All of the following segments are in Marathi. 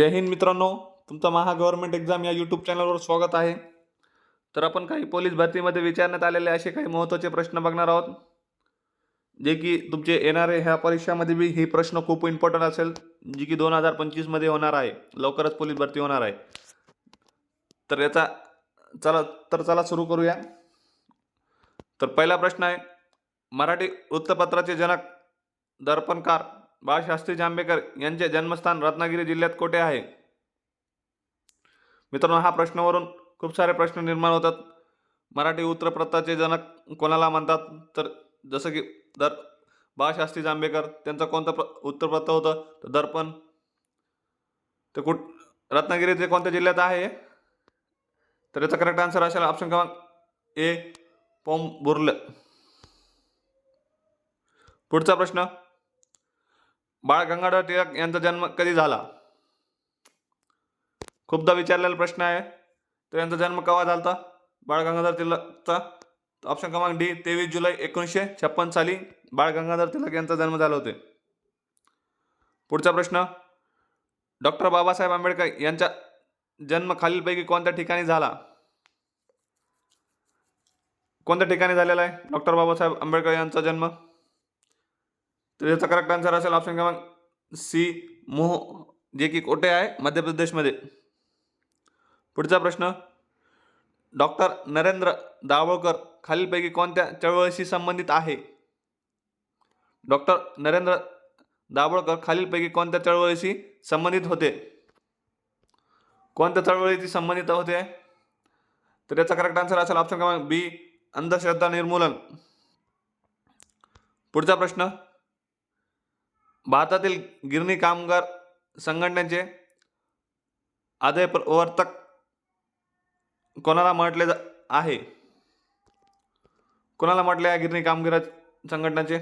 जय हिंद मित्रांनो तुमचं महा गव्हर्नमेंट एक्झाम या यूट्यूब चॅनलवर स्वागत आहे. तर आपण काही पोलीस भरतीमध्ये विचारण्यात आलेले असे काही महत्त्वाचे प्रश्न बघणार आहोत. जे की तुमचे येणारे ह्या परीक्षामध्ये बी हे प्रश्न खूप इम्पॉर्टंट असेल जी की दोन हजार पंचवीसमध्ये होणार आहे. लवकरच पोलीस भरती होणार आहे. तर याचा चला तर चला सुरू करूया. तर पहिला प्रश्न आहे मराठी वृत्तपत्राचे जनक दर्पणकार बाळशास्त्री जांभेकर यांचे जन्मस्थान रत्नागिरी जिल्ह्यात कोठे आहे? मित्रांनो हा प्रश्नावरून खूप सारे प्रश्न निर्माण होतात. मराठी उत्तरप्रताचे जनक कोणाला म्हणतात? तर जसं की दर बाळशास्त्री जांभेकर त्यांचं कोणतं प्र वृत्तपत्र होतं? तर दर्पण. ते कुठ रत्नागिरी ते कोणत्या जिल्ह्यात आहे? तर याचा करेक्ट आन्सर असेल ऑप्शन क्रमांक ए पोम बुर्ल पुढचा प्रश्न. बाळ गंगाधर टिळक यांचा जन्म कधी झाला? खूपदा विचारलेला प्रश्न आहे. तर यांचा जन्म केव्हा झाला होता बाळ गंगाधर टिळकचा? ऑप्शन क्रमांक डी तेवीस जुलै एकोणीसशे छप्पन साली बाळ गंगाधर तिलक यांचा जन्म झाला होते. पुढचा प्रश्न डॉक्टर बाबासाहेब आंबेडकर यांचा जन्म खालीलपैकी कोणत्या ठिकाणी झाला? कोणत्या ठिकाणी झालेला आहे? डॉक्टर बाबासाहेब आंबेडकर यांचा जन्म? तर याचा करेक्ट आन्सर असेल ऑप्शन क्रमांक सी मोह जे की कोठे आहे? मध्य प्रदेशमध्ये. पुढचा प्रश्न डॉक्टर नरेंद्र दाभोळकर खालीलपैकी कोणत्या चळवळीशी संबंधित आहे? डॉक्टर नरेंद्र दाभोळकर खालीलपैकी कोणत्या चळवळीशी संबंधित होते? कोणत्या चळवळीशी संबंधित होते? तर याचा करेक्ट आन्सर असेल ऑप्शन क्रमांक बी अंधश्रद्धा निर्मूलन. पुढचा प्रश्न भारतातील गिरणी कामगार संघटनेचे आदय प्रवर्तक कोणाला म्हटले जा आहे? कोणाला म्हटले आहे गिरणी कामगार संघटनेचे?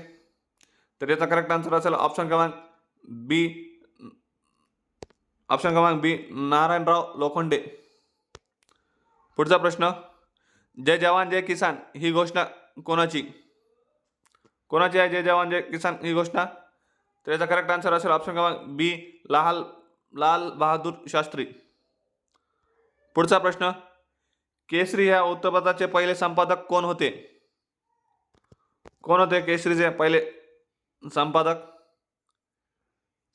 तर याचा करेक्ट आन्सर असेल ऑप्शन क्रमांक बी ऑप्शन क्रमांक बी नारायणराव लोखंडे. पुढचा प्रश्न जय जवान जय किसान ही घोषणा कोणाची? कोणाची आहे जय जवान जय किसान ही घोषणा? तर याचा करेक्ट आन्सर असेल ऑप्शन क्रमांक बी लाल लाल बहादूर शास्त्री. पुढचा प्रश्न केसरी ह्या वृत्तपत्राचे पहिले संपादक कोण होते? कोण होते केसरीचे पहिले संपादक?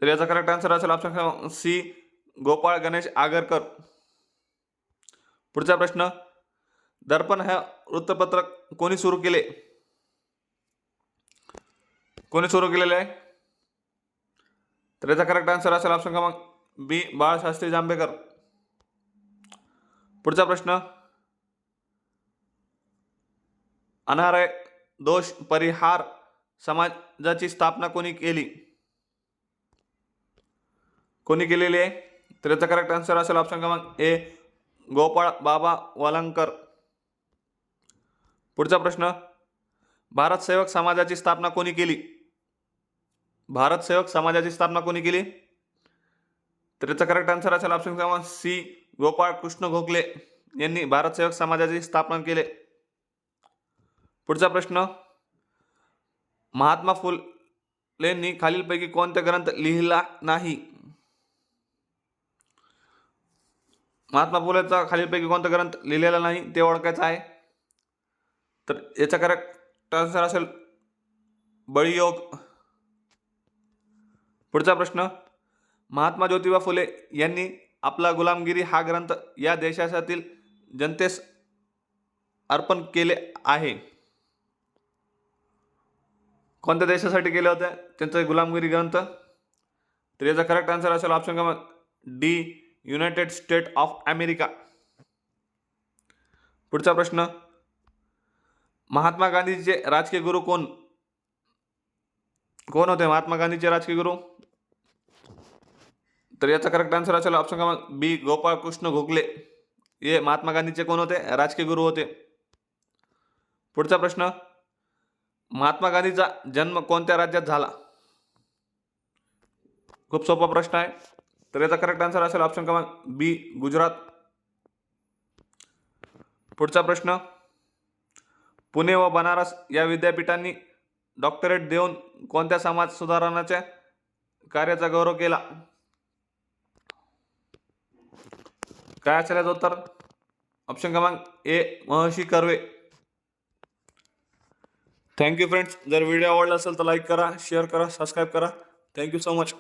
तर याचा करेक्ट आन्सर असेल ऑप्शन क्रमांक सी गोपाळ गणेश आगरकर. पुढचा प्रश्न दर्पण हे वृत्तपत्र कोणी सुरू केले? कोणी सुरू केलेले आहे? तर याचा करेक्ट आन्सर असेल ऑप्शन क्रमांक बी बाळशास्त्री जांभेकर. पुढचा प्रश्न. अनारय दोष परिहार समाजाची स्थापना कोणी केली? कोणी केलेली आहे? तर याचा करेक्ट आन्सर असेल ऑप्शन क्रमांक ए गोपाळ बाबा वलंकर. पुढचा प्रश्न. भारत सेवक समाजाची स्थापना कोणी केली? भारत सेवक समाजाची स्थापना कोणी केली? तर याचा करेक्ट आन्सर असेल ऑप्शन क्रमांक सी गोपाळ कृष्ण गोखले यांनी भारत सेवक समाजाची स्थापना केले. पुढचा प्रश्न महात्मा फुलेंनी खालीलपैकी कोणता ग्रंथ लिहिला नाही? महात्मा फुलेचा खालीलपैकी कोणता ग्रंथ लिहिलेला नाही ते ओळखायचं आहे. तर याचा करेक्ट आन्सर असेल बळीयोग. पुढचा प्रश्न. महात्मा ज्योतिबा फुले यांनी आपला गुलामगिरी हा ग्रंथ या देशातील जनतेस अर्पण केले आहे. कोणत्या देशासाठी केले होते? त्यांचा गुलामगिरी ग्रंथ. तर याचा करेक्ट आन्सर असेल ऑप्शन क्रमांक D united state of America पुढचा प्रश्न. महात्मा गांधीचे राजकीय गुरु कोण? कोण होते? महात्मा गांधीचे राजकीय गुरु? तर याचा करेक्ट आन्सर असेल ऑप्शन क्रमांक बी गोपाळ कृष्ण गोखले हे महात्मा गांधीचे कोण होते? राजकीय गुरु होते. पुढचा प्रश्न महात्मा गांधीचा जन्म कोणत्या राज्यात झाला? खूप सोपा प्रश्न आहे. तर याचा करेक्ट आन्सर असेल ऑप्शन क्रमांक बी गुजरात. पुढचा प्रश्न पुणे व बनारस या विद्यापीठांनी डॉक्टरेट देऊन कोणत्या समाज सुधारणाच्या कार्याचा गौरव केला? काय असेल याचं उत्तर? ऑप्शन क्रमांक A Maharshi Karve. Thank you friends जर व्हिडिओ आवडला असेल तर लाईक करा शेअर करा सबस्क्राईब करा. Thank you so much